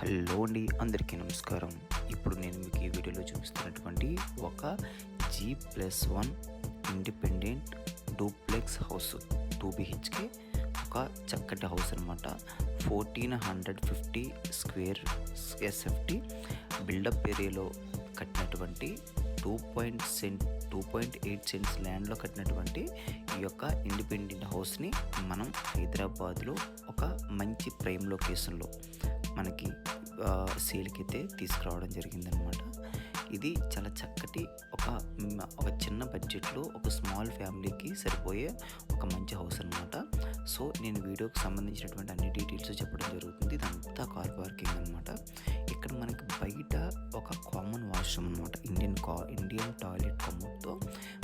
Hello అండి అందరికీ నమస్కారం. ఇప్పుడు నేను మీకు ఈ వీడియోలో చూపిస్తున్నటువంటి ఒక G plus one independent duplex house two BHK ఒక చక్కటి హౌస్ అనమాట fourteen hundred fifty square SFT built up ఏరియాలో కట్టినటువంటి two point cent two point eight cents ల్యాండ్లో కట్టినటువంటి ఈ యొక్క ఇండిపెండెంట్ హౌస్ని మనం హైదరాబాద్లో ఒక మంచి ప్రైమ్ లొకేషన్లో మనకి సేల్కి అయితే తీసుకురావడం జరిగిందనమాట ఇది చాలా చక్కటి ఒక ఒక చిన్న బడ్జెట్లో ఒక స్మాల్ ఫ్యామిలీకి సరిపోయే ఒక మంచి హౌస్ అనమాట సో నేను వీడియోకి సంబంధించినటువంటి అన్ని డీటెయిల్స్ చెప్పడం జరుగుతుంది. ఇదంతా కార్ పార్కింగ్ అనమాట ఇక్కడ మనకి బయట ఒక కామన్ వాష్రూమ్ అనమాట ఇండియన్ కా ఇండియన్ టాయిలెట్ కమోడ్తో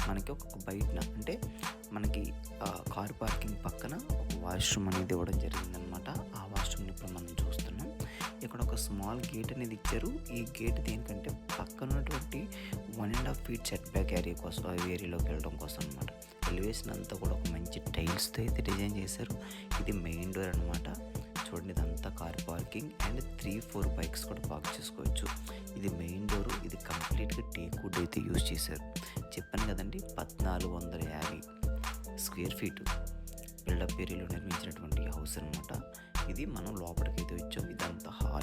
మనకి ఒక బయట అంటే మనకి కార్ పార్కింగ్ పక్కన ఒక వాష్రూమ్ అనేది ఇవ్వడం జరిగిందనమాట ఒక స్మాల్ గేట్ అనేది ఇచ్చారు. ఈ గేట్ దేనికంటే పక్కన ఉన్నటువంటి one and half feet set back area కోసం ఆ ఏరియాలోకి వెళ్ళడం కోసం అనమాట ఎలివేషన్ అంతా కూడా ఒక మంచి టైల్స్తో అయితే డిజైన్ చేశారు. ఇది మెయిన్ డోర్ అనమాట చూడండి ఇదంతా car parking and three four bikes కూడా పార్క్ చేసుకోవచ్చు. ఇది మెయిన్ డోర్ ఇది కంప్లీట్గా టేక్ వుడ్ అయితే యూజ్ చేశారు. చెప్పాను కదండి పద్నాలుగు వందల యాభై స్క్వేర్ ఫీట్ బిల్డప్ ఏరియాలో నిర్మించినటువంటి హౌస్ అనమాట ఇది మనం లోపలికి అయితే వచ్చాం. ఇదంతా హాల్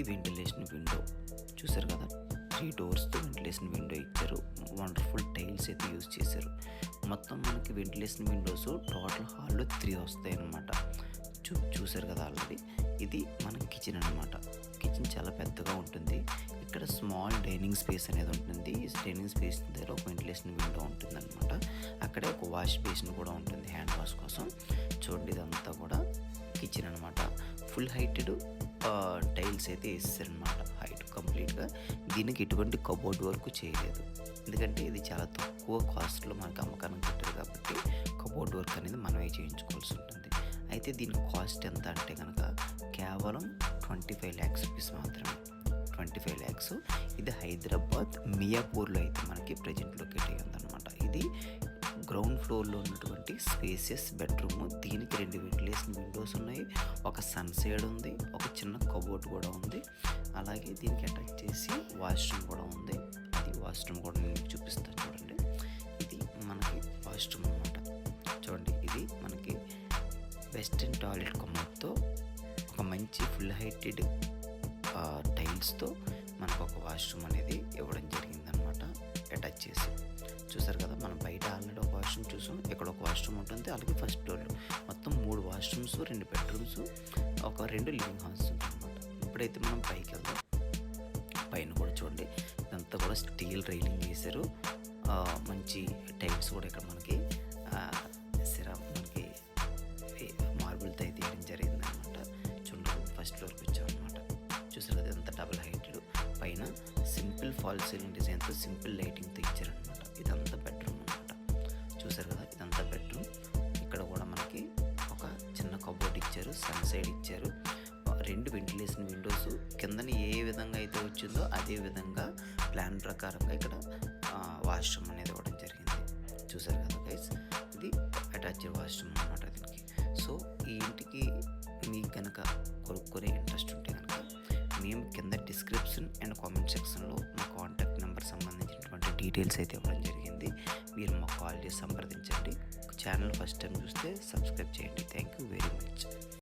ఇది వెంటిలేషన్ విండో. చూసారు కదా? త్రీ డోర్స్తో వెంటిలేషన్ విండో ఇచ్చారు. వండర్ఫుల్ టైల్స్ అయితే యూజ్ చేశారు. మొత్తం మనకి వెంటిలేషన్ విండోస్ టోటల్ హాల్లో త్రీ వస్తాయి అన్నమాట చూ చూసారు కదా ఆల్రెడీ? ఇది మన కిచెన్ అనమాట కిచెన్ చాలా పెద్దగా ఉంటుంది. ఇక్కడ స్మాల్ డైనింగ్ స్పేస్ అనేది ఉంటుంది. ఈ డైనింగ్ స్పేస్ దగ్గర ఒక వెంటిలేషన్ విండో ఉంటుంది అనమాట అక్కడే ఒక వాష్ బేసిన్ కూడా ఉంటుంది హ్యాండ్ వాష్ కోసం. చూడండి ఇదంతా కూడా కిచెన్ అనమాట ఫుల్ హైటెడ్ టైల్స్ అయితే వేస్తారనమాట హైట్ కంప్లీట్గా దీనికి ఎటువంటి కబోర్డ్ వర్క్ చేయలేదు. ఎందుకంటే ఇది చాలా తక్కువ కాస్ట్లో మనకు అమ్మకానికి పెట్టారు కాబట్టి కబోర్డ్ వర్క్ అనేది మనమే చేయించుకోవాల్సి ఉంటుంది. అయితే దీని కాస్ట్ ఎంత అంటే కనుక కేవలం ట్వంటీ ఫైవ్ ల్యాక్స్ రూపీస్ మాత్రమే. ట్వంటీ ఫైవ్ ల్యాక్స్ ఇది హైదరాబాద్ మియాపూర్లో అయితే మనకి ప్రజెంట్ లొకేట్ అయ్యి ఉందన్నమాట ఇది గ్రౌండ్ ఫ్లోర్లో ఉన్నటువంటి స్పేసియస్ బెడ్రూమ్ దీనికి రెండు వెంటిలేషన్ విండోస్ ఉన్నాయి. ఒక సన్ సైడ్ ఉంది. ఒక చిన్న కబోర్డ్ కూడా ఉంది. అలాగే దీనికి అటాచ్ చేసి వాష్రూమ్ కూడా ఉంది. అది వాష్రూమ్ కూడా నేను చూపిస్తాను. చూడండి. ఇది మనకి వాష్రూమ్ అనమాట చూడండి. ఇది మనకి వెస్టర్న్ టాయిలెట్ కొమ్మతో ఒక మంచి ఫుల్ హైటెడ్ టైల్స్తో మనకు ఒక వాష్రూమ్ అనేది ఇవ్వడం జరిగిందనమాట అటాచ్ చేసి. చూసారు కదా? మనం వాష్రూమ్ చూసాం. ఇక్కడ ఒక వాష్రూమ్ ఉంటుంది అలాగే ఫస్ట్ ఫ్లోర్లో మొత్తం మూడు వాష్రూమ్స్ రెండు బెడ్రూమ్స్ ఒక రెండు లివింగ్ హాల్స్ ఉంటాయన్నమాట ఇప్పుడైతే మనం పైకి వెళ్దాం. పైన కూడా చూడండి ఇదంతా కూడా స్టీల్ రైలింగ్ చేశారు. ఆ, మంచి టైల్స్ కూడా ఇక్కడ మనకి సిరా మనకి మార్బుల్తో అయితే వేయడం జరిగింది అనమాట చూడండి ఫస్ట్ ఫ్లోర్కి వచ్చాం అనమాట చూసారు కదా ఎంత డబుల్ హైట్లు పైన సింపుల్ ఫాల్ సీలింగ్ డిజైన్తో సింపుల్ లైటింగ్తో ఇచ్చారనమాట ఇదంతా ఇచ్చారు సన్ సైడ్ ఇచ్చారు. రెండు వెంటిలేషన్ విండోస్ కిందన ఏ విధంగా అయితే వచ్చిందో అదే విధంగా ప్లాన్ ప్రకారంగా ఇక్కడ వాష్రూమ్ అనేది ఇవ్వడం జరిగింది. చూసారు కదా గైస్ ఇది అటాచ్డ్ వాష్రూమ్ అనమాట దీనికి. సో ఈ ఇంటికి మీకు కనుక కొనుక్కునే ఇంట్రెస్ట్ ఉంటే కనుక మేము కింద డిస్క్రిప్షన్ అండ్ కామెంట్ సెక్షన్లో మా కాంటాక్ట్ నెంబర్ సంబంధించినటువంటి డీటెయిల్స్ అయితే ఇవ్వడం జరిగింది. మీరు మా కాల్ చేసి సంప్రదించండి. ఛానల్ ఫస్ట్ టైం చూస్తే సబ్స్క్రైబ్ చేయండి. Thank you very much